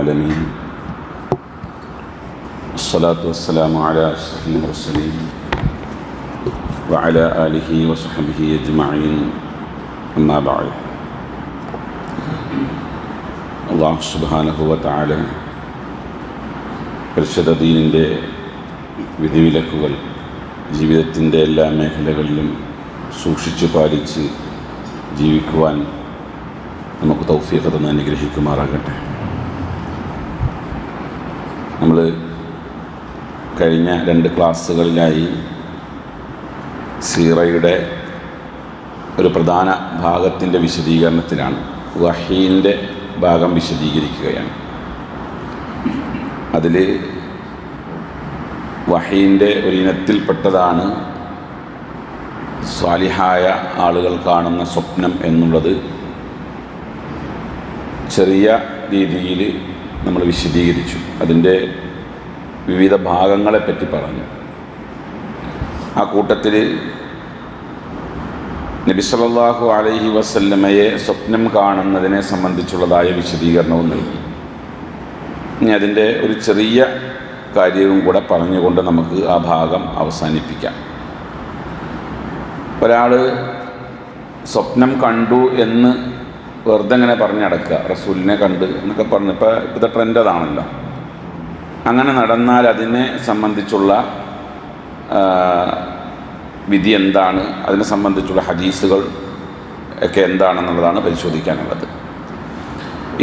العالمين الصلاة والسلام على أشرف المرسلين وعلى آله وصحبه أجمعين أما بعد അള്ളാഹു സുബാനഹുവത്താല പരിശുദ്ധ ദീനിൻ്റെ വിധിവിലക്കുകൾ ജീവിതത്തിൻ്റെ എല്ലാ മേഖലകളിലും സൂക്ഷിച്ചു പാലിച്ച് ജീവിക്കുവാൻ നമുക്ക് തൗഫീഖ് തന്ന് അനുഗ്രഹിക്കുമാറാകട്ടെ നമ്മൾ കഴിഞ്ഞ രണ്ട് ക്ലാസ്സുകളിലായി സീറയുടെ ഒരു പ്രധാന ഭാഗത്തിന്റെ വിശദീകരണത്തിലാണ്. വഹീന്റെ ഭാഗം വിശദീകരിക്കുകയാണ്. അതിൽ വഹീന്റെ ഒരു ഇനത്തിൽപ്പെട്ടതാണ് സ്വാലിഹായ ആളുകൾ കാണുന്ന സ്വപ്നം എന്നുള്ളത്. ചെറിയ രീതിയിൽ നമ്മൾ വിശദീകരിച്ചു. അതിന്റെ വിവിധ ഭാഗങ്ങളെപ്പറ്റി പറഞ്ഞു. ആ കൂട്ടത്തിൽ നബി സല്ലല്ലാഹു അലൈഹി വസല്ലമയെ സ്വപ്നം കാണുന്നതിനെ സംബന്ധിച്ചുള്ളതായ വിശദീകരണവും നൽകി. ഇനി അതിന്റെ ഒരു ചെറിയ കാര്യവും കൂടെ പറഞ്ഞുകൊണ്ട് നമുക്ക് ആ ഭാഗം അവസാനിപ്പിക്കാം. ഒരാൾ സ്വപ്നം കണ്ടു എന്ന് വെറുതെ ഇങ്ങനെ പറഞ്ഞ് നടക്കുക റസൂലിനെ കണ്ട് എന്നൊക്കെ പറഞ്ഞു. ഇപ്പോൾ ഇപ്പോഴത്തെ ട്രെൻഡ് അതാണല്ലോ അങ്ങനെ നടന്നാൽ അതിനെ സംബന്ധിച്ചുള്ള വിധി എന്താണ്? അതിനെ സംബന്ധിച്ചുള്ള ഹദീസുകൾ ഒക്കെ എന്താണെന്നുള്ളതാണ് പരിശോധിക്കാനുള്ളത്.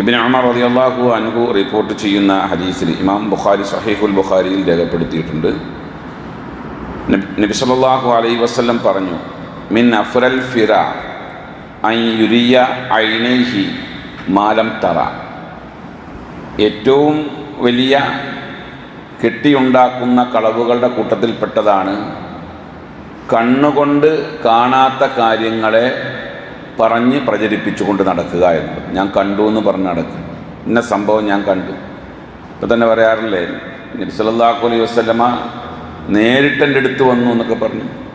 ഇബിൻ അമർ അലി അള്ളാഹു അൻഹു റിപ്പോർട്ട് ചെയ്യുന്ന ഹദീസിൽ ഇമാം ബുഖാരി സഹീഫുൽ ബുഖാരിയിൽ രേഖപ്പെടുത്തിയിട്ടുണ്ട്. നബി സല്ലല്ലാഹു അലൈഹി വസല്ലം പറഞ്ഞു മിൻ അഫ്രൽ ഫിറ യുരിയ ഐനൈഹി മാലം തറ. ഏറ്റവും വലിയ കെട്ടിയുണ്ടാക്കുന്ന കളവുകളുടെ കൂട്ടത്തിൽപ്പെട്ടതാണ് കണ്ണുകൊണ്ട് കാണാത്ത കാര്യങ്ങളെ പറഞ്ഞ് പ്രചരിപ്പിച്ചുകൊണ്ട് നടക്കുക എന്നുള്ളത് ഞാൻ കണ്ടു എന്ന് പറഞ്ഞ് നടക്കുക. ഇന്ന സംഭവം ഞാൻ കണ്ടു. ഇപ്പം തന്നെ പറയാറില്ലേ നബിസല്ലാഹു അലൈഹി വസ്ലമ നേരിട്ട് എന്റെ അടുത്ത് വന്നു എന്നൊക്കെ പറഞ്ഞു.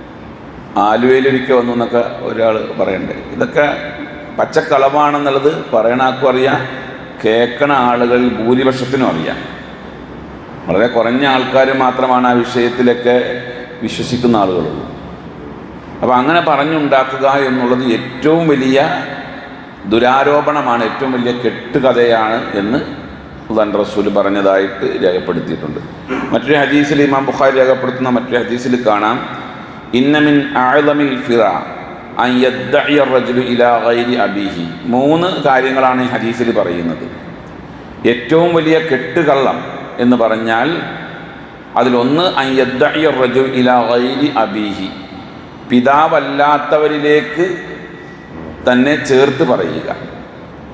ആലുവയിലൊരിക്കൽ വന്നു എന്നൊക്കെ ഒരാൾ പറയണ്ടേ. ഇതൊക്കെ പച്ചക്കളവാണെന്നുള്ളത് പറയണാക്കും അറിയാം കേൾക്കണ ആളുകൾ ഭൂരിപക്ഷത്തിനും അറിയാം. വളരെ കുറഞ്ഞ ആൾക്കാർ മാത്രമാണ് ആ വിഷയത്തിലൊക്കെ വിശ്വസിക്കുന്ന ആളുകളുള്ളൂ. അപ്പോൾ അങ്ങനെ പറഞ്ഞുണ്ടാക്കുക എന്നുള്ളത് ഏറ്റവും വലിയ ദുരാരോപണമാണ് ഏറ്റവും വലിയ കെട്ടുകഥയാണ് എന്ന് ഉദാൻ റസൂൽ പറഞ്ഞതായിട്ട് രേഖപ്പെടുത്തിയിട്ടുണ്ട്. മറ്റൊരു ഹദീസിൽ ഇമാം ബുഖാരി രേഖപ്പെടുത്തുന്ന മറ്റൊരു ഹദീസിൽ കാണാം. ഫിറ അബീഹി. മൂന്ന് കാര്യങ്ങളാണ് ഈ ഹദീസിൽ പറയുന്നത്. ഏറ്റവും വലിയ കെട്ടുകള്ളം എന്ന് പറഞ്ഞാൽ അതിലൊന്ന് ഇലാ ഗൈരി അബീഹി. പിതാവല്ലാത്തവരിലേക്ക് തന്നെ ചേർത്ത് പറയുക.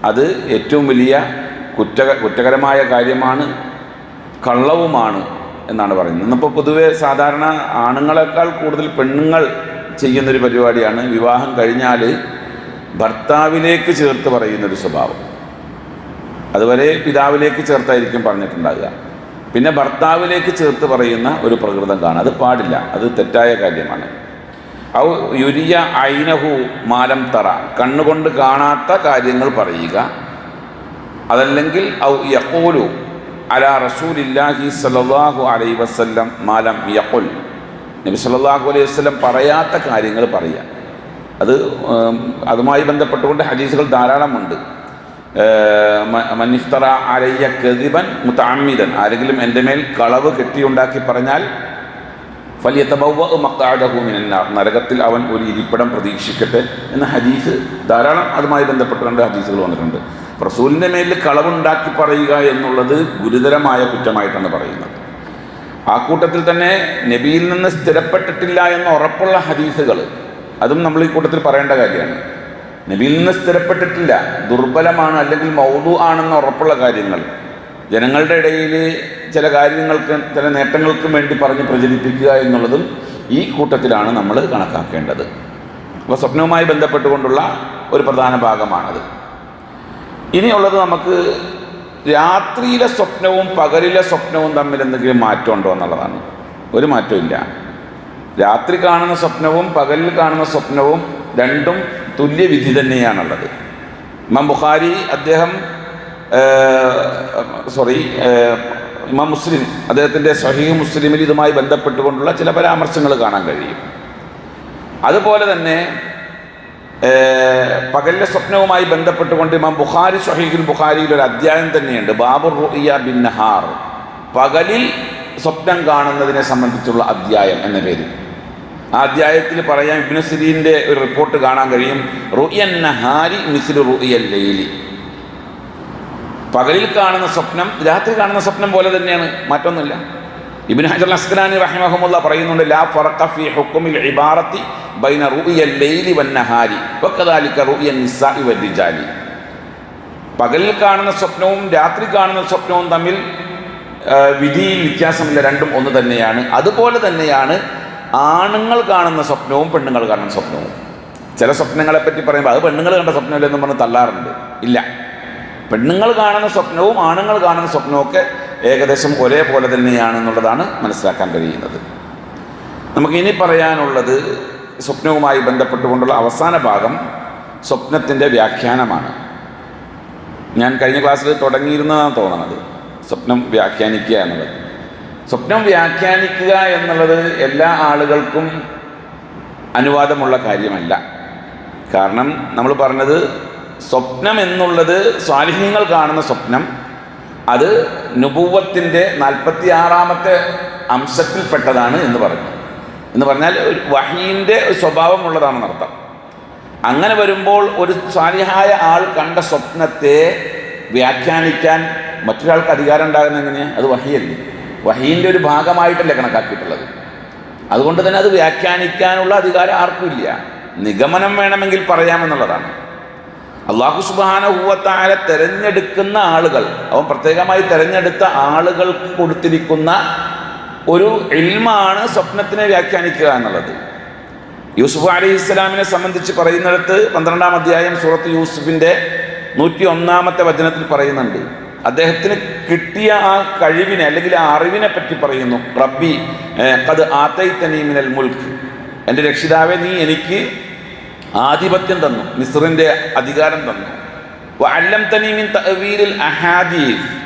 അത് ഏറ്റവും വലിയ കുറ്റ കുറ്റകരമായ കാര്യമാണ് കള്ളവുമാണ്. എന്നാണ് പറയുന്നത്. ഇന്നിപ്പോൾ പൊതുവെ സാധാരണ ആണുങ്ങളെക്കാൾ കൂടുതൽ പെണ്ണുങ്ങൾ ചെയ്യുന്നൊരു പരിപാടിയാണ് വിവാഹം കഴിഞ്ഞാൽ ഭർത്താവിലേക്ക് ചേർത്ത് പറയുന്നൊരു സ്വഭാവം. അതുവരെ പിതാവിലേക്ക് ചേർത്തായിരിക്കും പറഞ്ഞിട്ടുണ്ടാകുക പിന്നെ ഭർത്താവിലേക്ക് ചേർത്ത് പറയുന്ന ഒരു പ്രകൃതം കാണാം. അത് പാടില്ല. അത് തെറ്റായ കാര്യമാണ്. ഔ യുരിയ ഐനഹു മാലം തറ. കണ്ണുകൊണ്ട് കാണാത്ത കാര്യങ്ങൾ പറയുക. അതല്ലെങ്കിൽ ഔ യക്കോലു അല മാലം യഖുൽ. നബി അലൈഹി വസ്ലം പറയാത്ത കാര്യങ്ങൾ പറയുക അത് അതുമായി ബന്ധപ്പെട്ടുകൊണ്ട് ഹദീസുകൾ ധാരാളമുണ്ട്. മനിഫ്തറ അലയ്യ കതിബൻ മുത്താമിതൻ ആരെങ്കിലും എന്റെ മേൽ കളവ് കെട്ടിയുണ്ടാക്കി പറഞ്ഞാൽ ഫലിയത്തബൗവ നരകത്തിൽ അവൻ ഒരു ഇരിപ്പിടം പ്രതീക്ഷിക്കട്ടെ എന്ന ഹദീസ് ധാരാളം അതുമായി ബന്ധപ്പെട്ടുകൊണ്ട് ഹദീസുകൾ വന്നിട്ടുണ്ട്. റസൂലിന്റെ മേലിൽ കളവുണ്ടാക്കി പറയുക എന്നുള്ളത് ഗുരുതരമായ കുറ്റമായിട്ടാണ് പറയുന്നത്. ആ കൂട്ടത്തിൽ തന്നെ നബിയിൽ നിന്ന് സ്ഥിരപ്പെട്ടിട്ടില്ല എന്ന് ഉറപ്പുള്ള ഹദീസുകൾ അതും നമ്മൾ ഈ കൂട്ടത്തിൽ പറയേണ്ട കാര്യമാണ്. നബിയിൽ നിന്ന് സ്ഥിരപ്പെട്ടിട്ടില്ല ദുർബലമാണ് അല്ലെങ്കിൽ മൗതു ആണെന്ന് ഉറപ്പുള്ള കാര്യങ്ങൾ. ജനങ്ങളുടെ ഇടയിൽ ചില കാര്യങ്ങൾക്ക് ചില നേട്ടങ്ങൾക്കും വേണ്ടി പറഞ്ഞ് പ്രചരിപ്പിക്കുക എന്നുള്ളതും ഈ കൂട്ടത്തിലാണ് നമ്മൾ കണക്കാക്കേണ്ടത്. അപ്പോൾ സ്വപ്നവുമായി ബന്ധപ്പെട്ടുകൊണ്ടുള്ള ഒരു പ്രധാന ഭാഗമാണത്. ഇനിയുള്ളത് നമുക്ക് രാത്രിയിലെ സ്വപ്നവും പകലിലെ സ്വപ്നവും തമ്മിൽ എന്തെങ്കിലും മാറ്റമുണ്ടോ എന്നുള്ളതാണ്. ഒരു മാറ്റമില്ല രാത്രി കാണുന്ന സ്വപ്നവും പകലിൽ കാണുന്ന സ്വപ്നവും രണ്ടും തുല്യ തുല്യവിധി തന്നെയാണുള്ളത്. ഇമാം ബുഖാരി അദ്ദേഹം സോറി ഇമാം മുസ്ലിം അദ്ദേഹത്തിന്റെ സഹീഹ് മുസ്ലിമിൽ ഇതുമായി ബന്ധപ്പെട്ടുകൊണ്ടുള്ള ചില പരാമർശങ്ങൾ കാണാൻ കഴിയും. അതുപോലെ തന്നെ പകലിലെ സ്വപ്നവുമായി ബന്ധപ്പെട്ടുകൊണ്ട് ഇമാം ബുഖാരി ഷഹീഖുൽ ബുഖാരിയിൽ ഒരു അധ്യായം തന്നെയുണ്ട്. ബാബുർ റുഇയ ബിൻ നഹാർ. പകലിൽ സ്വപ്നം കാണുന്നതിനെ സംബന്ധിച്ചുള്ള അധ്യായം എന്ന പേര്. ആ അധ്യായത്തിൽ പറയാം ഇബ്നു സിരീന്റെ ഒരു റിപ്പോർട്ട് കാണാൻ കഴിയും. റുയൻ നഹാരി മിസ്ലു റുയൽ ലൈലി. പകലിൽ കാണുന്ന സ്വപ്നം രാത്രി കാണുന്ന സ്വപ്നം പോലെ തന്നെയാണ്. മാറ്റമൊന്നുമില്ല. ഇബിൻ ഹജർ അസ്കലാനി റഹിമഹമുല്ല പറയുന്നുണ്ട് ലാ ഫറഖ ഫി ഹുക്കുമിൽ ഇബാറത്തി ബൈന റുഇയൽ ലൈലി വൻ നഹാരി വക്കദാലിക റുഇയൻ നിസാഇ വർ-റിജാലി പകലിൽ കാണുന്ന സ്വപ്നവും രാത്രി കാണുന്ന സ്വപ്നവും തമ്മിൽ വിധിയിൽ വ്യത്യാസമില്ല രണ്ടും ഒന്ന് തന്നെയാണ്. അതുപോലെ തന്നെയാണ് ആണുങ്ങൾ കാണുന്ന സ്വപ്നവും പെണ്ണുങ്ങൾ കാണുന്ന സ്വപ്നവും. ചില സ്വപ്നങ്ങളെ പറ്റി പറയുമ്പോൾ അത് പെണ്ണുങ്ങൾ കണ്ട സ്വപ്നമില്ലെന്ന് പറഞ്ഞ് തള്ളാറുണ്ട്. ഇല്ല. പെണ്ണുങ്ങൾ കാണുന്ന സ്വപ്നവും ആണുങ്ങൾ കാണുന്ന സ്വപ്നവും ഒക്കെ ഏകദേശം ഒരേപോലെ തന്നെയാണെന്നുള്ളതാണ് മനസ്സിലാക്കാൻ കഴിയുന്നത്. നമുക്കിനി പറയാനുള്ളത് സ്വപ്നവുമായി ബന്ധപ്പെട്ടുകൊണ്ടുള്ള അവസാന ഭാഗം സ്വപ്നത്തിന്റെ വ്യാഖ്യാനമാണ്. ഞാൻ കഴിഞ്ഞ ക്ലാസ്സിൽ തുടങ്ങിയിരുന്നതാണ് തോന്നുന്നത് സ്വപ്നം വ്യാഖ്യാനിക്കുക എന്നുള്ളത്. സ്വപ്നം വ്യാഖ്യാനിക്കുക എന്നുള്ളത് എല്ലാ ആളുകൾക്കും അനുവാദമുള്ള കാര്യമല്ല. കാരണം നമ്മൾ പറഞ്ഞത് സ്വപ്നം എന്നുള്ളത് സ്വാലിഹ്യങ്ങൾ കാണുന്ന സ്വപ്നം അത് നുപൂവത്തിന്റെ നാൽപ്പത്തി ആറാമത്തെ അംശത്തിൽപ്പെട്ടതാണ് എന്ന് പറഞ്ഞു. എന്ന് പറഞ്ഞാൽ ഒരു വഹീന്റെ ഒരു സ്വഭാവമുള്ളതാണെന്ന് അർത്ഥം അങ്ങനെ വരുമ്പോൾ ഒരു സ്വാലിഹായ ആൾ കണ്ട സ്വപ്നത്തെ വ്യാഖ്യാനിക്കാൻ മറ്റൊരാൾക്ക് അധികാരം ഉണ്ടാകുന്ന എങ്ങനെയാണ് അത് വഹിയല്ലേ. വഹീന്റെ ഒരു ഭാഗമായിട്ടല്ലേ കണക്കാക്കിയിട്ടുള്ളത്. അതുകൊണ്ട് തന്നെ അത് വ്യാഖ്യാനിക്കാനുള്ള അധികാരം ആർക്കും ഇല്ല. നിഗമനം വേണമെങ്കിൽ പറയാമെന്നുള്ളതാണ്. അള്ളാഹു സുബാനഹൂവത്തായ തിരഞ്ഞെടുക്കുന്ന ആളുകൾ അവൻ പ്രത്യേകമായി തിരഞ്ഞെടുത്ത ആളുകൾക്ക് കൊടുത്തിരിക്കുന്ന ഒരു ഇൽമാണ് സ്വപ്നത്തിനെ വ്യാഖ്യാനിക്കുക എന്നുള്ളത്. യൂസുഫ് അലി ഇസ്ലാമിനെ സംബന്ധിച്ച് പറയുന്നിടത്ത് പന്ത്രണ്ടാം അധ്യായം സൂറത്ത് യൂസുഫിന്റെ നൂറ്റി ഒന്നാമത്തെ വചനത്തിൽ പറയുന്നുണ്ട്. അദ്ദേഹത്തിന് കിട്ടിയ ആ കഴിവിനെ അല്ലെങ്കിൽ ആ അറിവിനെ പറ്റി പറയുന്നു. റബ്ബി അത് ആത്തൈ തനീമിനൽ മുൽക്ക്. എന്റെ രക്ഷിതാവെ നീ എനിക്ക് ആധിപത്യം തന്നു മിസ്റിന്റെ അധികാരം തന്നു. അല്ലം തനീമിൻ തവീരിൽ അഹാദീഫ്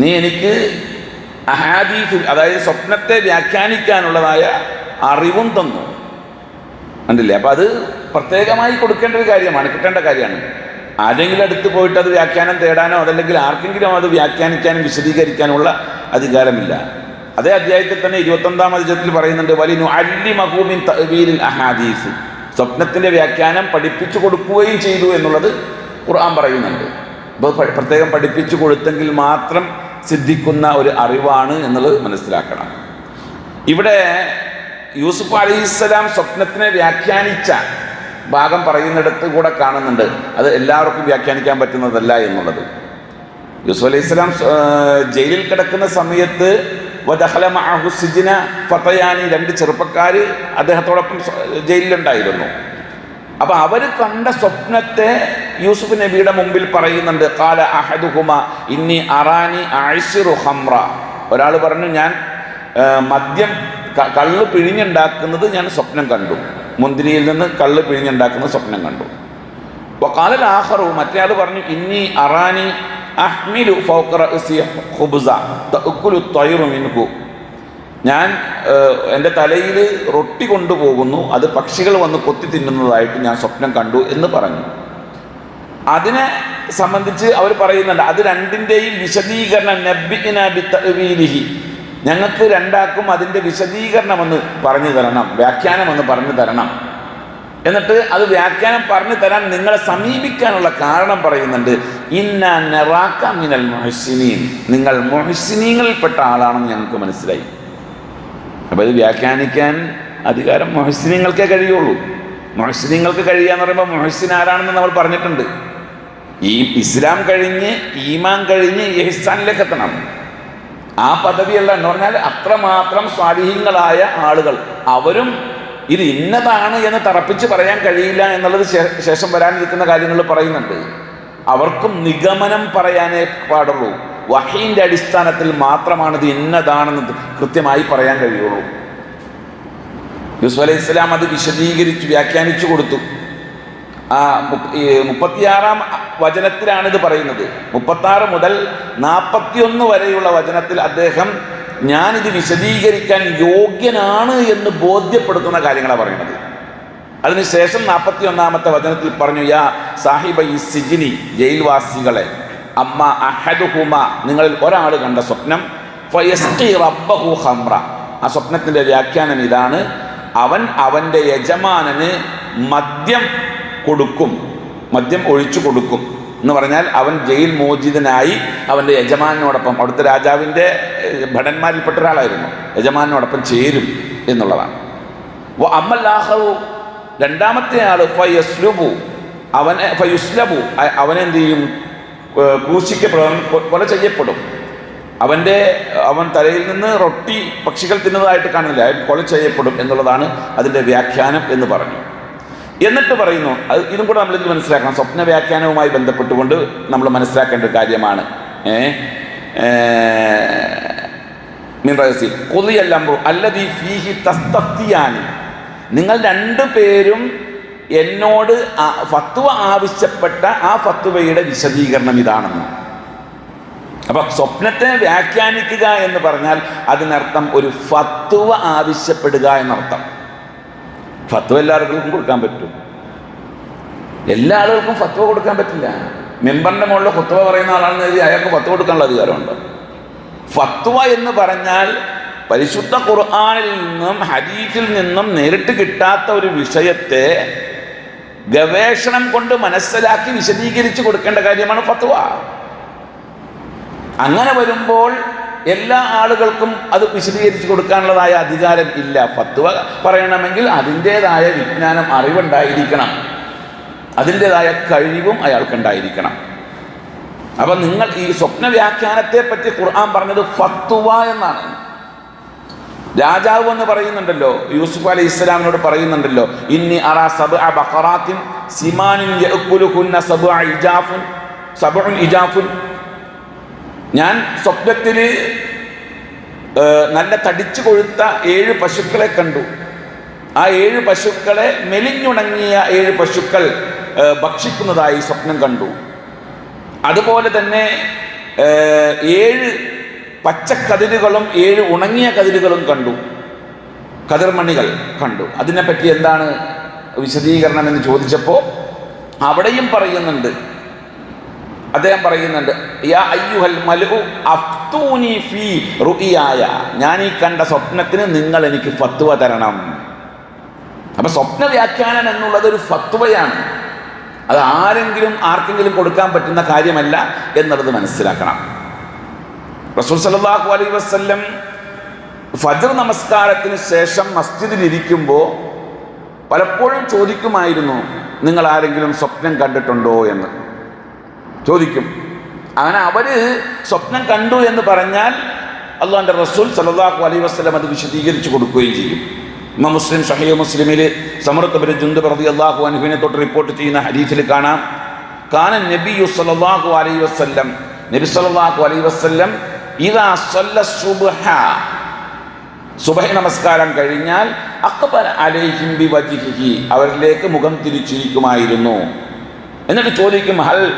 നീ എനിക്ക് അഹാദീഫ് അതായത് സ്വപ്നത്തെ വ്യാഖ്യാനിക്കാനുള്ളതായ അറിവും തന്നു. കണ്ടില്ലേ? അപ്പം അത് പ്രത്യേകമായി കൊടുക്കേണ്ട ഒരു കാര്യമാണ് കിട്ടേണ്ട കാര്യമാണ്. ആരെങ്കിലും അടുത്ത് പോയിട്ട് അത് വ്യാഖ്യാനം തേടാനോ അതല്ലെങ്കിൽ ആർക്കെങ്കിലും അത് വ്യാഖ്യാനിക്കാനും വിശദീകരിക്കാനുള്ള അധികാരമില്ല. അതേ അധ്യായത്തിൽ തന്നെ ഇരുപത്തൊന്നാം അധ്യായത്തിൽ പറയുന്നുണ്ട് വലിനു അല്ലി മഹൂമിൻ തവീലിൽ അഹാദീസ്. സ്വപ്നത്തിന്റെ വ്യാഖ്യാനം പഠിപ്പിച്ചു കൊടുക്കുകയും ചെയ്തു എന്നുള്ളത് ഖുർആൻ പറയുന്നുണ്ട്. അപ്പോൾ പ്രത്യേകം പഠിപ്പിച്ചു കൊടുത്തെങ്കിൽ മാത്രം സിദ്ധിക്കുന്ന ഒരു അറിവാണ് എന്നുള്ളത് മനസ്സിലാക്കണം. ഇവിടെ യൂസുഫ് അലൈഹിസ്സലാം സ്വപ്നത്തിനെ വ്യാഖ്യാനിച്ച ഭാഗം പറയുന്നിടത്ത് കൂടെ കാണുന്നുണ്ട്. അത് എല്ലാവർക്കും വ്യാഖ്യാനിക്കാൻ പറ്റുന്നതല്ല എന്നുള്ളത്. യൂസുഫ് അലൈഹി സ്വലാം ജയിലിൽ കിടക്കുന്ന സമയത്ത് വദഖല ഫത്തയാനി രണ്ട് ചെറുപ്പക്കാർ അദ്ദേഹത്തോടൊപ്പം ജയിലിലുണ്ടായിരുന്നു. അപ്പൊ അവർ കണ്ട സ്വപ്നത്തെ യൂസുഫ് നബിയുടെ മുമ്പിൽ പറയുന്നുണ്ട് കാല അഹദുഹുമ ഇന്നി അറാനി ആയിഷിറു ഹംറ ഒരാൾ പറഞ്ഞു ഞാൻ മദ്യം കള്ള് പിഴിഞ്ഞുണ്ടാക്കുന്നത് ഞാൻ സ്വപ്നം കണ്ടു. മുന്തിരിയിൽ നിന്ന് കള്ള് പിഴിഞ്ഞുണ്ടാക്കുന്ന സ്വപ്നം കണ്ടു. വക്കാലൽ ആഹറു മറ്റേയാൾ പറഞ്ഞു ഇന്നി അറാനി അഹ്മിലു മിൻഹു. ഞാൻ എന്റെ തലയിൽ റൊട്ടി കൊണ്ടുപോകുന്നു അത് പക്ഷികൾ വന്ന് കൊത്തി തിന്നുന്നതായിട്ട് ഞാൻ സ്വപ്നം കണ്ടു എന്ന് പറഞ്ഞു. അതിനെ സംബന്ധിച്ച് അവർ പറയുന്നുണ്ട് അത് രണ്ടിന്റെയും വിശദീകരണം നബ്ബിഇന ബിത്തഅ്വീലിഹി ഞങ്ങൾക്ക് രണ്ടാക്കും അതിന്റെ വിശദീകരണമെന്ന് പറഞ്ഞു തരണം വ്യാഖ്യാനമെന്ന് പറഞ്ഞു തരണം. എന്നിട്ട് അത് വ്യാഖ്യാനം പറഞ്ഞു തരാൻ നിങ്ങളെ സമീപിക്കാനുള്ള കാരണം പറയുന്നുണ്ട്. ഇന്ന നെറാക്ക മിനൽ നിങ്ങൾ മൊഹസിനീങ്ങളിൽപ്പെട്ട ആളാണെന്ന് ഞങ്ങൾക്ക് മനസ്സിലായി. അപ്പോൾ ഇത് വ്യാഖ്യാനിക്കാൻ അധികാരം മൊഹസിനീങ്ങൾക്കേ കഴിയുള്ളൂ. മൊഹസിനീങ്ങൾക്ക് കഴിയാന്ന് പറയുമ്പോൾ മൊഹസിൻ ആരാണെന്ന് നമ്മൾ പറഞ്ഞിട്ടുണ്ട്. ഈ ഇസ്ലാം കഴിഞ്ഞ് ഈമാൻ കഴിഞ്ഞ് യഹിസ്ഥാനിലേക്ക് എത്തണം. ആ പദവിയല്ല എന്ന് പറഞ്ഞാൽ അത്രമാത്രം സ്വാധീനങ്ങളായ ആളുകൾ. അവരും ഇത് ഇന്നതാണ് എന്ന് തറപ്പിച്ച് പറയാൻ കഴിയില്ല എന്നുള്ളത് ശേഷം വരാനിരിക്കുന്ന കാര്യങ്ങൾ പറയുന്നുണ്ട്. അവർക്കും നിഗമനം പറയാനേ പാടുള്ളൂ. വഹീന്റെ അടിസ്ഥാനത്തിൽ മാത്രമാണ് ഇത് ഇന്നതാണെന്ന് കൃത്യമായി പറയാൻ കഴിയുള്ളൂ. യൂസുഫ് അലൈഹി ഇസ്ലാം അത് വിശദീകരിച്ചു വ്യാഖ്യാനിച്ചു കൊടുത്തു. ആ മുപ്പത്തിയാറാം വചനത്തിലാണ് ഇത് പറയുന്നത്. മുപ്പത്താറ് മുതൽ നാൽപ്പത്തിയൊന്ന് വരെയുള്ള വചനത്തിൽ അദ്ദേഹം ഞാനിത് വിശദീകരിക്കാൻ യോഗ്യനാണ് എന്ന് ബോധ്യപ്പെടുത്തുന്ന കാര്യങ്ങളാണ് പറയുന്നത്. അതിനുശേഷം നാൽപ്പത്തി ഒന്നാമത്തെ വചനത്തിൽ പറഞ്ഞു യാ സാഹിബ ഈ സിജിനി ജയിൽവാസികളെ അമ്മ അഹദുഹുമ നിങ്ങളിൽ ഒരാൾ കണ്ട സ്വപ്നം റബ്ബഹു ഹംറ ആ സ്വപ്നത്തിന്റെ വ്യാഖ്യാനം ഇതാണ്. അവൻ അവന്റെ യജമാനന് മദ്യം കൊടുക്കും മദ്യം ഒഴിച്ചു കൊടുക്കും. എന്ന് പറഞ്ഞാൽ അവൻ ജയിൽ മോചിതനായി അവന്റെ യജമാനോടൊപ്പം അവിടുത്തെ രാജാവിന്റെ ഭടന്മാരിൽപ്പെട്ട ഒരാളായിരുന്നു. യജമാനോടൊപ്പം ചേരും എന്നുള്ളതാണ്. അമ്മല്ലാഹു രണ്ടാമത്തെ ആൾ ഫയസ്ലുബു. അവനെ ഫയുസ്ലബു അവനെന്ത് ചെയ്യും ക്രൂശിക്കപ്പെടും കൊല ചെയ്യപ്പെടും. അവന്റെ അവൻ തലയിൽ നിന്ന് റൊട്ടി പക്ഷികൾ തിന്നതായിട്ട് കാണില്ല കൊല ചെയ്യപ്പെടും എന്നുള്ളതാണ് അതിന്റെ വ്യാഖ്യാനം എന്ന് പറഞ്ഞു. എന്നിട്ട് പറയുന്നു അത് ഇതും കൂടെ നമ്മളിത് മനസ്സിലാക്കണം. സ്വപ്ന വ്യാഖ്യാനവുമായി ബന്ധപ്പെട്ടുകൊണ്ട് നമ്മൾ മനസ്സിലാക്കേണ്ട ഒരു കാര്യമാണ്. ഫീഹി നിങ്ങൾ രണ്ടു പേരും എന്നോട് ഫത്വ ആവശ്യപ്പെട്ട ആ ഫത്വയുടെ വിശദീകരണം ഇതാണെന്ന്. അപ്പൊ സ്വപ്നത്തെ വ്യാഖ്യാനിക്കുക എന്ന് പറഞ്ഞാൽ അതിനർത്ഥം ഒരു ഫത്വ ആവശ്യപ്പെടുക എന്നർത്ഥം. ഫത്വ എല്ലാവർക്കും കൊടുക്കാൻ പറ്റും. എല്ലാ ആളുകൾക്കും ഫത്വ കൊടുക്കാൻ പറ്റില്ല. മെമ്പറിന്റെ മുകളിൽ ഫത്വ പറയുന്ന ആളാണെന്ന് കരുതി അയാൾക്ക് ഫത്വ കൊടുക്കാനുള്ള അധികാരമുണ്ട്. ഫത്വ എന്ന് പറഞ്ഞാൽ പരിശുദ്ധ ഖുർആാനിൽ നിന്നും ഹദീസിൽ നിന്നും നേരിട്ട് കിട്ടാത്ത ഒരു വിഷയത്തെ ഗവേഷണം കൊണ്ട് മനസ്സിലാക്കി വിശദീകരിച്ച് കൊടുക്കേണ്ട കാര്യമാണ് ഫത്വ. അങ്ങനെ വരുമ്പോൾ എല്ലാ ആളുകൾക്കും അത് വിശദീകരിച്ചു കൊടുക്കാനുള്ളതായ അധികാരം ഇല്ല. ഫത്വ പറയണമെങ്കിൽ അതിന്റെതായ വിജ്ഞാനം അറിവുണ്ടായിരിക്കണം. അതിന്റെതായ കഴിവും അയാൾക്കുണ്ടായിരിക്കണം. അപ്പൊ നിങ്ങൾ ഈ സ്വപ്ന വ്യാഖ്യാനത്തെ പറ്റി ഖുർആൻ പറഞ്ഞത് ഫത്വ എന്നാണ്. രാജാവ് എന്ന് പറയുന്നുണ്ടല്ലോ യൂസുഫ് അലി ഇസ്ലാമിനോട് പറയുന്നുണ്ടല്ലോ ഇന്നി അറ സബ് ബഖറാത്തിൻ സിമാനിൻ ഇജാഫുൻ സബ്ഉൻ ഇജാഫുൻ. ഞാൻ സ്വപ്നത്തിൽ നല്ല തടിച്ചു കൊഴുത്ത ഏഴ് പശുക്കളെ കണ്ടു. ആ ഏഴ് പശുക്കളെ മെലിഞ്ഞുണങ്ങിയ ഏഴ് പശുക്കൾ ഭക്ഷിക്കുന്നതായി സ്വപ്നം കണ്ടു. അതുപോലെ തന്നെ ഏഴ് പച്ചക്കതിരുകളും ഏഴ് ഉണങ്ങിയ കതിരുകളും കണ്ടു. കതിർമണികൾ കണ്ടു. അതിനെപ്പറ്റി എന്താണ് വിശദീകരണം എന്ന് ചോദിച്ചപ്പോൾ അവിടെയും പറയുന്നുണ്ട്. അദ്ദേഹം പറയുന്നുണ്ട് യാ അയ്യുഹൽ ഞാൻ ഈ കണ്ട സ്വപ്നത്തിന് നിങ്ങൾ എനിക്ക് ഫത്വ തരണം. അപ്പൊ സ്വപ്ന വ്യാഖ്യാനം എന്നുള്ളത് ഒരു ഫത്വയാണ്. അത് ആരെങ്കിലും ആർക്കെങ്കിലും കൊടുക്കാൻ പറ്റുന്ന കാര്യമല്ല എന്നുള്ളത് മനസ്സിലാക്കണം. റസൂൽ സല്ലല്ലാഹു അലൈഹി വസല്ലം ഫജർ നമസ്കാരത്തിന് ശേഷം മസ്ജിദിൽ ഇരിക്കുമ്പോൾ പലപ്പോഴും ചോദിക്കുമായിരുന്നു നിങ്ങൾ ആരെങ്കിലും സ്വപ്നം കണ്ടിട്ടുണ്ടോ? എന്ന്. ചോദിക്കും. അങ്ങനെ അവർ സ്വപ്നം കണ്ടു എന്ന് പറഞ്ഞാൽ അള്ളാഹിന്റെ റസൂൽ സല്ലല്ലാഹു അലൈഹി വസ്ലം അത് വിശദീകരിച്ചു കൊടുക്കുകയും ചെയ്യും. ഇമ്മ മുസ്ലിം ഷഹീ മുസ്ലിമിൽ സമൃദ്ധബര് ജുന്ദു പ്രതി അള്ളാഹു അനുഹിനെ തൊട്ട് റിപ്പോർട്ട് ചെയ്യുന്ന ഹരീഫിൽ കാണാം. കാന നബിയു സല്ലല്ലാഹു അലൈഹി വസല്ലം. നബി സല്ലല്ലാഹു അലൈഹി വസല്ലം ഇദാ സല്ല സുബ്ഹ. സുബഹി നമസ്കാരം കഴിഞ്ഞാൽ അക്ബർ അലൈഹിം ബി വജിഹി അവരിലേക്ക് മുഖം തിരിച്ചിരിക്കുമായിരുന്നു. എന്നിട്ട് ചോദിക്കും ഹൽ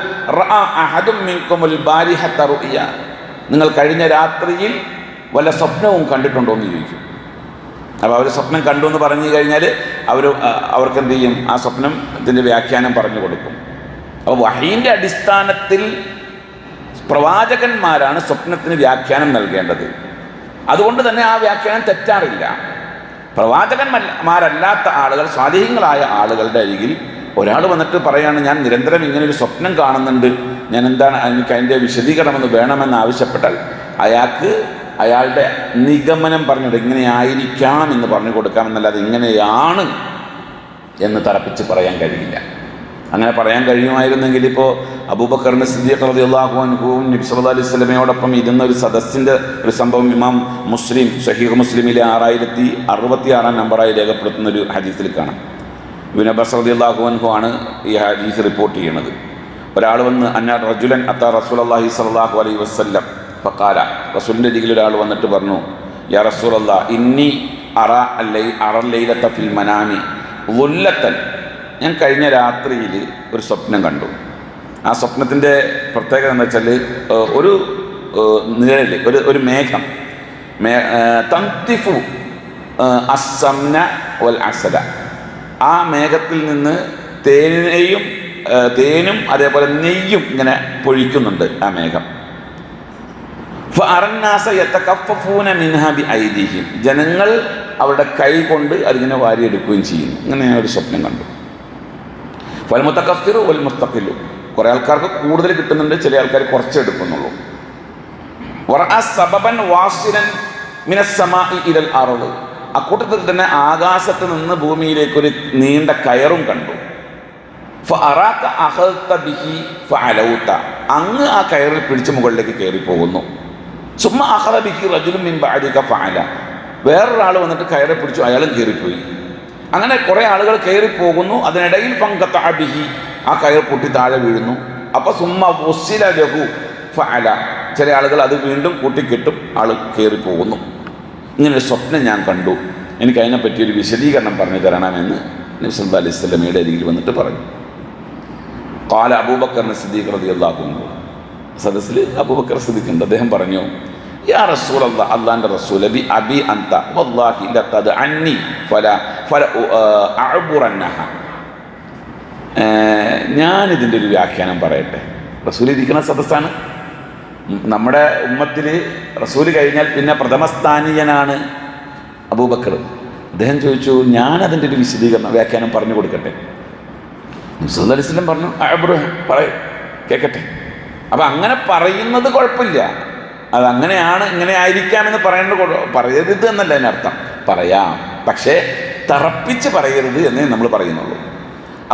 നിങ്ങൾ കഴിഞ്ഞ രാത്രിയിൽ വല്ല സ്വപ്നവും കണ്ടിട്ടുണ്ടോ? എന്ന് ചോദിക്കും. അപ്പോൾ അവർ സ്വപ്നം കണ്ടു എന്ന് പറഞ്ഞു കഴിഞ്ഞാൽ അവർ അവർക്ക് എന്ത് ചെയ്യും? ആ സ്വപ്നത്തിന്റെ വ്യാഖ്യാനം പറഞ്ഞു കൊടുക്കും. അപ്പോൾ വഹീന്റെ അടിസ്ഥാനത്തിൽ പ്രവാചകന്മാരാണ് സ്വപ്നത്തിന് വ്യാഖ്യാനം നൽകേണ്ടത്. അതുകൊണ്ട് തന്നെ ആ വ്യാഖ്യാനം തെറ്റാറില്ല. പ്രവാചകന്മാരല്ലാത്ത ആളുകൾ സ്വാധീനങ്ങളായ ആളുകളുടെ അരികിൽ ഒരാൾ വന്നിട്ട് പറയാണ് ഞാൻ നിരന്തരം ഇങ്ങനെ ഒരു സ്വപ്നം കാണുന്നുണ്ട്. ഞാൻ എന്താണ് എനിക്ക് അതിന്റെ വിശദീകരണമെന്ന് വേണമെന്ന് ആവശ്യപ്പെട്ടാൽ അയാൾക്ക് അയാളുടെ നിഗമനം പറഞ്ഞിട്ട് ഇങ്ങനെയായിരിക്കാം എന്ന് പറഞ്ഞു കൊടുക്കാമെന്നല്ലാതെ ഇങ്ങനെയാണ് എന്ന് തറപ്പിച്ച് പറയാൻ കഴിയില്ല. അങ്ങനെ പറയാൻ കഴിയുമായിരുന്നെങ്കിൽ ഇപ്പോൾ അബൂബക്കറിന്റെ സിദ്ദീഖ് റളിയല്ലാഹു അൻഹുവും നബി സല്ലല്ലാഹു അലൈഹി വസല്ലമയോടൊപ്പം ഇരുന്ന ഒരു സദസ്സിന്റെ ഒരു സംഭവം ഇമാം മുസ്ലിം ഷഹീഖ് മുസ്ലിമിലെ ആറായിരത്തി അറുപത്തി ആറാം നമ്പറായി രേഖപ്പെടുത്തുന്ന ഒരു ഹദീസിൽ കാണാം. ഇബിൻ അബ്ബാസ് റളിയല്ലാഹു അൻഹു ആണ് ഈ ഹദീസ് റിപ്പോർട്ട് ചെയ്യുന്നത്. ഒരാൾ വന്ന് അന്ന റജുലൻ അത്ത റസൂൽ അള്ളാഹി സലാഹു അലൈഹി വസല്ലം. ഫക്കാല റസൂലിന്റെ അരികിൽ ഒരാൾ വന്നിട്ട് പറഞ്ഞു യാ റസൂൽ ഇന്നി അറ അല്ലൈ അറല്ലൈലത്ത ഫിൽ മനാമി. ഉല്ലത്തൻ ഞാൻ കഴിഞ്ഞ രാത്രിയിൽ ഒരു സ്വപ്നം കണ്ടു. ആ സ്വപ്നത്തിന്റെ പ്രത്യേകത എന്ന് വെച്ചാൽ ഒരു നിഴൽ ഒരു ഒരു മേഘം. ഏഹ്, തംതിഫു ഏഹ്, വൽ അസല ആ മേഘത്തിൽ നിന്ന് തേനെയും തേനും അതേപോലെ നെയ്യും ഇങ്ങനെ പൊഴിക്കുന്നുണ്ട് ആ മേഘം. ജനങ്ങൾ അവരുടെ കൈ കൊണ്ട് അതിങ്ങനെ വാരിയെടുക്കുകയും ചെയ്യുന്നു ഇങ്ങനെ ഞാൻ ഒരു സ്വപ്നം കണ്ടു. വൽമുത്തക്കഫിറു മുത്തക്കഫിറു വൽ മുസ്തഖിലു. കുറേ ആൾക്കാർക്ക് കൂടുതൽ കിട്ടുന്നുണ്ട് ചില ആൾക്കാർ കുറച്ച് എടുക്കുന്നുള്ളൂ. വറഅ സബബൻ വാസിലൻ മിനസ്സമാഇ ഇലൽ അർൾ അക്കൂട്ടത്തിൽ തന്നെ ആകാശത്ത് നിന്ന് ഭൂമിയിലേക്ക് ഒരു നീണ്ട കയറും കണ്ടു. അഖൽത ബിഹി അങ്ങ് ആ കയറിൽ പിടിച്ച് മുകളിലേക്ക് കയറി പോകുന്നു സുമ്മ അഖറ ബിഹി റജുലും മിൻ ബഅദിക ഫഅല വേറൊരാൾ വന്നിട്ട് കയറി പിടിച്ചു അയാളും കയറിപ്പോയി. അങ്ങനെ കുറേ ആളുകൾ കയറി പോകുന്നു അതിനിടയിൽ പങ്കത്ത ബിഹി ആ കയർ പൊട്ടി താഴെ വീഴുന്നു. അപ്പൊ സുമ്മ ലഹു ഫഅല ചില ആളുകൾ അത് വീണ്ടും കൂട്ടിക്കെട്ടും ആൾ കയറി പോകുന്നു ഇങ്ങനെ ഒരു സ്വപ്നം ഞാൻ കണ്ടു. എനിക്ക് അതിനെപ്പറ്റി ഒരു വിശദീകരണം പറഞ്ഞു തരണമെന്ന് നബ്സല്ലാ അലൈഹി അരികിൽ വന്നിട്ട് പറഞ്ഞു. കാല അബൂബക്കർ സിദ്ദീഖ് റതി സദസ്സിൽ അബൂബക്കർ സിദ്ദീഖ് ഉണ്ട് അദ്ദേഹം പറഞ്ഞു യാ റസൂൽ അല്ലാ അള്ളാന്റെ റസൂൽ ബി അബി അന്ത വല്ലാഹി ലഖദ് അന്നി ഫല ഫല അഅബുറന്നഹ. ഞാനിതിന്റെ ഒരു വ്യാഖ്യാനം പറയട്ടെ. റസൂൽ ഇരിക്കുന്ന സദസ്സാണ്. നമ്മുടെ ഉമ്മത്തിൽ റസൂൽ കഴിഞ്ഞാൽ പിന്നെ പ്രഥമസ്ഥാനീയനാണ് അബൂബക്കർ. അദ്ദേഹം ചോദിച്ചു ഞാൻ ഞാനതിന്റെ ഒരു വിശദീകരണം വ്യാഖ്യാനം പറഞ്ഞു കൊടുക്കട്ടെ? അലിസ്ലം പറഞ്ഞു അബ്രഹാം പറയും കേൾക്കട്ടെ അപ്പം അങ്ങനെ പറയുന്നത് കുഴപ്പമില്ല. അതങ്ങനെയാണ് ഇങ്ങനെ ആയിരിക്കാമെന്ന് പറയേണ്ട പറയരുത് എന്നല്ല അതിനർത്ഥം. പറയാം. പക്ഷേ തറപ്പിച്ച് പറയരുത് എന്നേ നമ്മൾ പറയുന്നുള്ളൂ.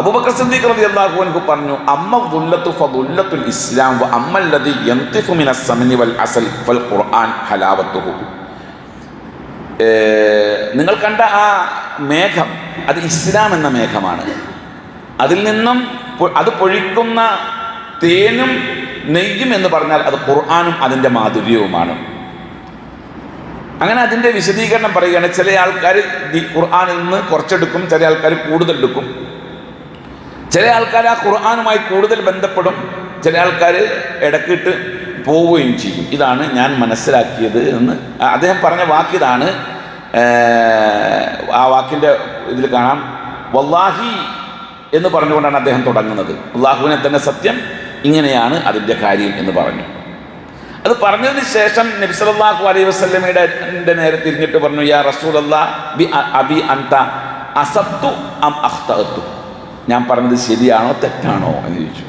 അബൂബക്കർ സിദ്ദീഖ് റളിയല്ലാഹു അൻഹു പറഞ്ഞു അമ്മ ദുല്ലത്തു ഫദുല്ലത്തുൽ ഇസ്ലാം വ അമ്മല്ലദി യന്തിഫു മിന സമനി വൽ അസൽ ഫൽ ഖുർആൻ ഹലാവത്തുഹു. നിങ്ങൾ കണ്ട ആ മേഘം അത് ഇസ്ലാം എന്ന മേഘമാണ്. അതിൽ നിന്നും അത് പൊഴിക്കുന്ന തേനും നെയ്യും എന്ന് പറഞ്ഞാൽ അത് ഖുർആാനും അതിന്റെ മാധുര്യവുമാണ്. അങ്ങനെ അതിന്റെ വിശദീകരണം പറയുകയാണ് ചില ആൾക്കാർ ഖുർആാനിൽ നിന്ന് കുറച്ചെടുക്കും ചില ആൾക്കാർ കൂടുതൽ എടുക്കും ചില ആൾക്കാർ ആ ഖുർആാനുമായി കൂടുതൽ ബന്ധപ്പെടും ചില ആൾക്കാർ ഇടക്കിട്ട് പോവുകയും ചെയ്യും. ഇതാണ് ഞാൻ മനസ്സിലാക്കിയത് എന്ന്. അദ്ദേഹം പറഞ്ഞ വാക്കിതാണ് ആ വാക്കിന്റെ ഇതിൽ കാണാം. വല്ലാഹി എന്ന് പറഞ്ഞുകൊണ്ടാണ് അദ്ദേഹം തുടങ്ങുന്നത്. അള്ളാഹുവിനെ തന്നെ സത്യം ഇങ്ങനെയാണ് അതിന്റെ കാര്യം എന്ന് പറഞ്ഞു. അത് പറഞ്ഞതിന് ശേഷം നബി സല്ലല്ലാഹു അലൈഹി വസല്ലമയുടെ ന്റെ നേരെ തിരിഞ്ഞിട്ട് പറഞ്ഞു യാ റസൂലല്ലാ ബി അബി അന്ത അസത്തു അം അഖ്തഅതു ഞാൻ പറഞ്ഞത് ശരിയാണോ തെറ്റാണോ എന്ന് ചോദിച്ചു.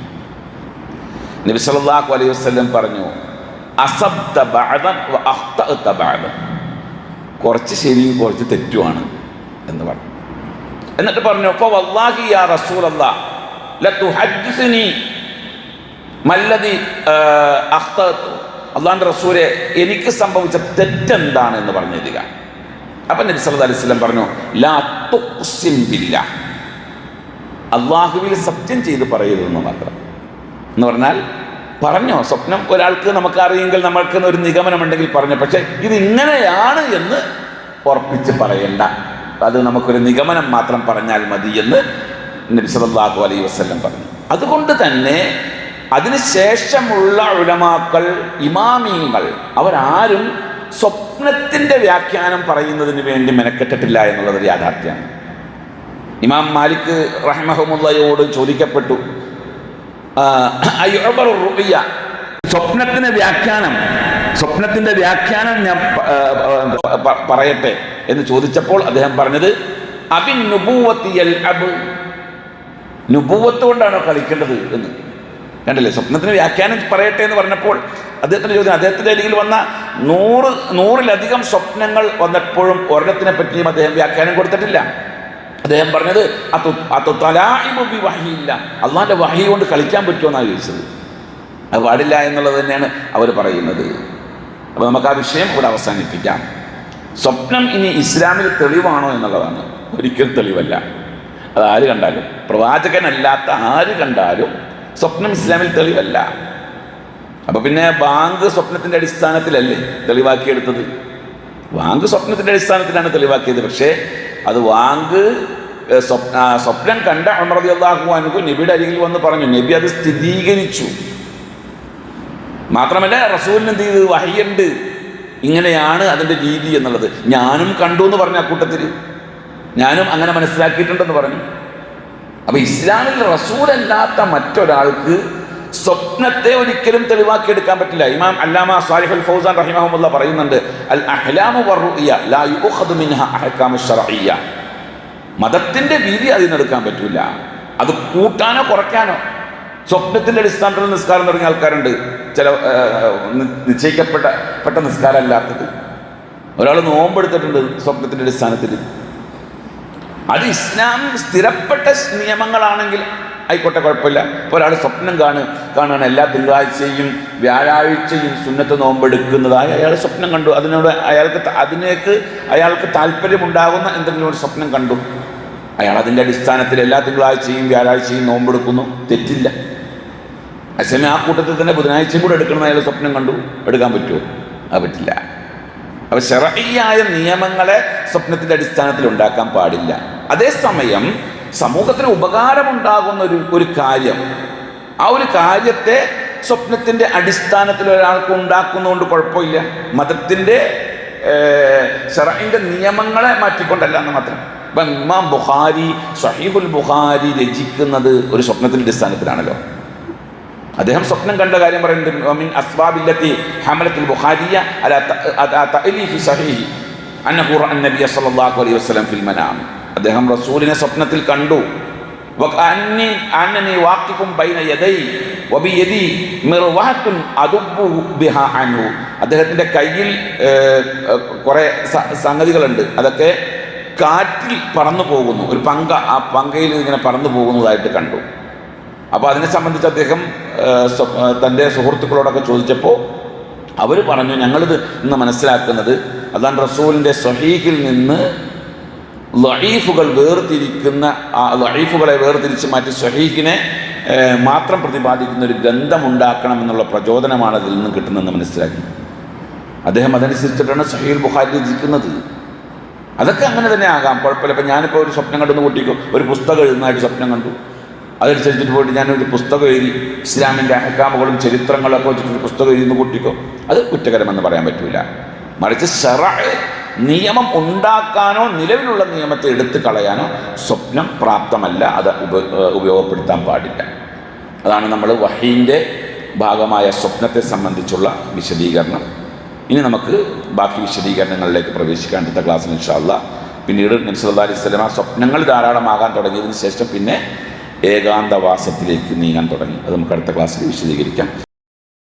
നബി സല്ലല്ലാഹു അലൈഹി വസല്ലം പറഞ്ഞു വ കുറച്ച് ശരിയും കുറച്ച് തെറ്റുമാണ് എന്ന് പറഞ്ഞു. എന്നിട്ട് പറഞ്ഞു അപ്പോൾ വല്ലാഹി യാ റസൂലല്ലാ അള്ളാഹിന്റെ റസൂലെ എനിക്ക് സംഭവിച്ച തെറ്റെന്താണ്? എന്ന് പറഞ്ഞു തരിക അപ്പം നബി സല്ലല്ലാഹു അലൈഹി വസല്ലം പറഞ്ഞു ലാ തുഖ്സിം ബില്ലാഹ്. അള്ളാഹുവിൽ സത്യം ചെയ്ത് പറയരുതെന്ന് മാത്രം. എന്ന് പറഞ്ഞാൽ പറഞ്ഞോ? സ്വപ്നം ഒരാൾക്ക് നമുക്ക് അറിയെങ്കിൽ നമ്മൾക്ക് ഒരു നിഗമനമുണ്ടെങ്കിൽ പറഞ്ഞു. പക്ഷേ ഇത് ഇങ്ങനെയാണ് എന്ന് ഉറപ്പിച്ച് പറയണ്ട. അത് നമുക്കൊരു നിഗമനം മാത്രം പറഞ്ഞാൽ മതി എന്ന് നബിസലാഹു അലൈ വസല്ലം പറഞ്ഞു. അതുകൊണ്ട് തന്നെ അതിനുശേഷമുള്ള ഉലമാക്കൾ ഇമാമീങ്ങൾ അവരാരും സ്വപ്നത്തിന്റെ വ്യാഖ്യാനം പറയുന്നതിന് വേണ്ടി മെനക്കെട്ടിട്ടില്ല എന്നുള്ളത് യാഥാർത്ഥ്യമാണ്. ഇമാം മാലിക് റഹ്മഹമുല്ലയോട് ചോദിക്കപ്പെട്ടു. സ്വപ്നത്തിന് വ്യാഖ്യാനം സ്വപ്നത്തിന്റെ വ്യാഖ്യാനം ഞാൻ പറയട്ടെ എന്ന് ചോദിച്ചപ്പോൾ അദ്ദേഹം പറഞ്ഞത് അബിൻ അബ് കൊണ്ടാണോ കളിക്കേണ്ടത് എന്ന്. കണ്ടില്ലേ? സ്വപ്നത്തിന് വ്യാഖ്യാനം പറയട്ടെ എന്ന് പറഞ്ഞപ്പോൾ അദ്ദേഹത്തിന്റെ ചോദ്യം അദ്ദേഹത്തിന്റെ അരികിൽ വന്ന നൂറ് നൂറിലധികം സ്വപ്നങ്ങൾ വന്നപ്പോഴും ഒരെണ്ണത്തിനെ പറ്റിയും അദ്ദേഹം വ്യാഖ്യാനം കൊടുത്തിട്ടില്ല. അദ്ദേഹം പറഞ്ഞത് വഹിയില്ല. വഹി കൊണ്ട് കളിക്കാൻ പറ്റുമെന്നാണ് ചോദിച്ചത്. അത് പാടില്ല എന്നുള്ളത് തന്നെയാണ് അവർ പറയുന്നത്. അപ്പോൾ നമുക്ക് ആ വിഷയം ഇവിടെ അവസാനിപ്പിക്കാം. സ്വപ്നം ഇനി ഇസ്ലാമിൽ തെളിവാണോ എന്നുള്ളതാണ്. ഒരിക്കലും തെളിവല്ല. അത് ആര് കണ്ടാലും. പ്രവാചകനല്ലാത്ത ആര് കണ്ടാലും സ്വപ്നം ഇസ്ലാമിൽ തെളിവല്ല. അപ്പോൾ പിന്നെ ബാങ്ക് സ്വപ്നത്തിന്റെ അടിസ്ഥാനത്തിലല്ലേ തെളിവാക്കിയെടുത്തത്? വാങ്ക് സ്വപ്നത്തിന്റെ അടിസ്ഥാനത്തിലാണ് തെളിവാക്കിയത്. പക്ഷേ അത് വാങ്ക് സ്വപ്ന സ്വപ്നം കണ്ട അമർതി അള്ളാഹു അനുഭവ നബിയുടെ അരികിൽ വന്ന് പറഞ്ഞു നബി അത് സ്ഥിരീകരിച്ചു. മാത്രമല്ല റസൂലിന് എന്ത് ചെയ്ത്? വഹിയുണ്ട് ഇങ്ങനെയാണ് അതിന്റെ രീതി എന്നുള്ളത്. ഞാനും കണ്ടു എന്ന് പറഞ്ഞു അക്കൂട്ടത്തിൽ ഞാനും അങ്ങനെ മനസ്സിലാക്കിയിട്ടുണ്ടെന്ന് പറഞ്ഞു. അപ്പം ഇസ്ലാമിൽ റസൂലല്ലാത്ത മറ്റൊരാൾക്ക് സ്വപ്നത്തെ ഒരിക്കലും തെളിവാക്കി എടുക്കാൻ പറ്റില്ല. ഇമാം അല്ലാമ സാലിഹുൽ ഫൗസാൻ റഹിമഹമുല്ല പറയുന്നുണ്ട് അൽ അഹ്ലാമു മിൻഹ അഹ്കാമു ശർഇയ്യ. മതത്തിന്റെ വീതി അതിനെടുക്കാൻ പറ്റില്ല അത് കൂട്ടാനോ കുറയ്ക്കാനോ. സ്വപ്നത്തിന്റെ അടിസ്ഥാനത്തിൽ നിസ്കാരം തുടങ്ങിയ ആൾക്കാരുണ്ട്. ചില നിശ്ചയിക്കപ്പെട്ട പെട്ട നിസ്കാരമല്ലാത്തത്. ഒരാൾ നോമ്പെടുത്തിട്ടുണ്ട് സ്വപ്നത്തിന്റെ അടിസ്ഥാനത്തിൽ. അത് ഇസ്ലാം സ്ഥിരപ്പെട്ട നിയമങ്ങളാണെങ്കിൽ ആയിക്കോട്ടെ കുഴപ്പമില്ല. ഇപ്പോൾ ഒരാൾ സ്വപ്നം കാണു കാണുകയാണ്. എല്ലാ തിങ്കളാഴ്ചയും വ്യാഴാഴ്ചയും സുന്നത്ത് നോമ്പെടുക്കുന്നതായി അയാൾ സ്വപ്നം കണ്ടു. അതിനോട് അയാൾക്ക് അതിനേക്ക് അയാൾക്ക് താല്പര്യമുണ്ടാകുന്ന എന്തെങ്കിലും ഒരു സ്വപ്നം കണ്ടു. അയാൾ അതിന്റെ അടിസ്ഥാനത്തിൽ എല്ലാ തിങ്കളാഴ്ചയും വ്യാഴാഴ്ചയും നോമ്പെടുക്കുന്നു. തെറ്റില്ല. അസമയം ആ കൂട്ടത്തിൽ തന്നെ ബുധനാഴ്ചയും കൂടെ എടുക്കണം അയാൾ സ്വപ്നം കണ്ടു. എടുക്കാൻ പറ്റുമോ? അത് പറ്റില്ല. അപ്പം ശറയ്യായ നിയമങ്ങളെ സ്വപ്നത്തിന്റെ അടിസ്ഥാനത്തിൽ ഉണ്ടാക്കാൻ പാടില്ല. അതേസമയം സമൂഹത്തിന് ഉപകാരമുണ്ടാകുന്ന ഒരു ഒരു കാര്യം. ആ ഒരു കാര്യത്തെ സ്വപ്നത്തിന്റെ അടിസ്ഥാനത്തിൽ ഒരാൾക്ക് ഉണ്ടാക്കുന്നതുകൊണ്ട് കുഴപ്പമില്ല. മതത്തിന്റെ ഷറൈന്റെ നിയമങ്ങളെ മാറ്റിക്കൊണ്ടല്ല എന്ന് മാത്രം. ഇപ്പം ഇമാം ബുഖാരി ഷഹീഹുൽ ബുഖാരി രചിക്കുന്നത് ഒരു സ്വപ്നത്തിന്റെ അടിസ്ഥാനത്തിലാണല്ലോ. അദ്ദേഹം സ്വപ്നം കണ്ട കാര്യം പറയുന്നുണ്ട് മിൻ അസ്ബാബില്ലത്തി ഹമലത്തുൽ ബുഖാരിയ അലാ തഅലീഫി സഹീഹി അന്നഹു നബിയ സല്ലല്ലാഹു അലൈഹി വസല്ലം ഫിൽ മനാം. അദ്ദേഹം റസൂലിനെ സ്വപ്നത്തിൽ കണ്ടു. അദ്ദേഹത്തിന്റെ കയ്യിൽ കുറേ സംഗതികളുണ്ട്. അതൊക്കെ കാറ്റിൽ പറന്നു പോകുന്നു. ഒരു പങ്ക ആ പങ്കയിൽ ഇങ്ങനെ പറന്നു പോകുന്നതായിട്ട് കണ്ടു. അപ്പോൾ അതിനെ സംബന്ധിച്ച് അദ്ദേഹം തന്റെ സുഹൃത്തുക്കളോടൊക്കെ ചോദിച്ചപ്പോൾ അവർ പറഞ്ഞു ഞങ്ങളിത് ഇന്ന് മനസ്സിലാക്കുന്നത് അതാണ് റസൂലിന്റെ സ്വഹീഹിൽ നിന്ന് ലഈഫുകൾ വേർതിരിക്കുന്ന ആ ലഹീഫുകളെ വേർതിരിച്ച് മാറ്റി സ്വഹീഖിനെ മാത്രം പ്രതിപാദിക്കുന്ന ഒരു ഗ്രന്ഥം ഉണ്ടാക്കണം എന്നുള്ള പ്രചോദനമാണ് അതിൽ നിന്ന് കിട്ടുന്നതെന്ന് മനസ്സിലാക്കി. അദ്ദേഹം അതനുസരിച്ചിട്ടാണ് സഹീൽ ബുഖാരി രചിക്കുന്നത്. അതൊക്കെ അങ്ങനെ തന്നെ ആകാം. കുഴപ്പമില്ല. ഇപ്പം ഞാനിപ്പോൾ ഒരു സ്വപ്നം കണ്ടെന്ന് കൂട്ടിക്കും. ഒരു പുസ്തകം എഴുതുന്നതായിട്ട് സ്വപ്നം കണ്ടു. അതനുസരിച്ചിട്ട് പോയിട്ട് ഞാനൊരു പുസ്തകം എഴുതി ഇസ്ലാമിന്റെ അഹക്കാമുകളും ചരിത്രങ്ങളൊക്കെ വെച്ചിട്ട് ഒരു പുസ്തകം എഴുതുന്ന കൂട്ടിക്കോ. അത് കുറ്റകരമെന്ന് പറയാൻ പറ്റില്ല മറിച്ച് ഷറ നിയമം ഉണ്ടാക്കാനോ നിലവിലുള്ള നിയമത്തെ എടുത്തു കളയാനോ സ്വപ്നം പ്രാപ്തമല്ല. അത് ഉപ ഉപയോഗപ്പെടുത്താൻ പാടില്ല. അതാണ് നമ്മൾ വഹീന്റെ ഭാഗമായ സ്വപ്നത്തെ സംബന്ധിച്ചുള്ള വിശദീകരണം. ഇനി നമുക്ക് ബാക്കി വിശദീകരണങ്ങളിലേക്ക് പ്രവേശിക്കാൻ അടുത്ത ക്ലാസ്സിൽ ഇൻഷാല്ല പിന്നീട് നബ്സല്ലാ അലൈഹി സ്വലമ സ്വപ്നങ്ങൾ ധാരാളമാകാൻ തുടങ്ങിയതിന് ശേഷം പിന്നെ ഏകാന്തവാസത്തിലേക്ക് നീങ്ങാൻ തുടങ്ങി. അത് നമുക്ക് അടുത്ത ക്ലാസ്സിൽ വിശദീകരിക്കാം.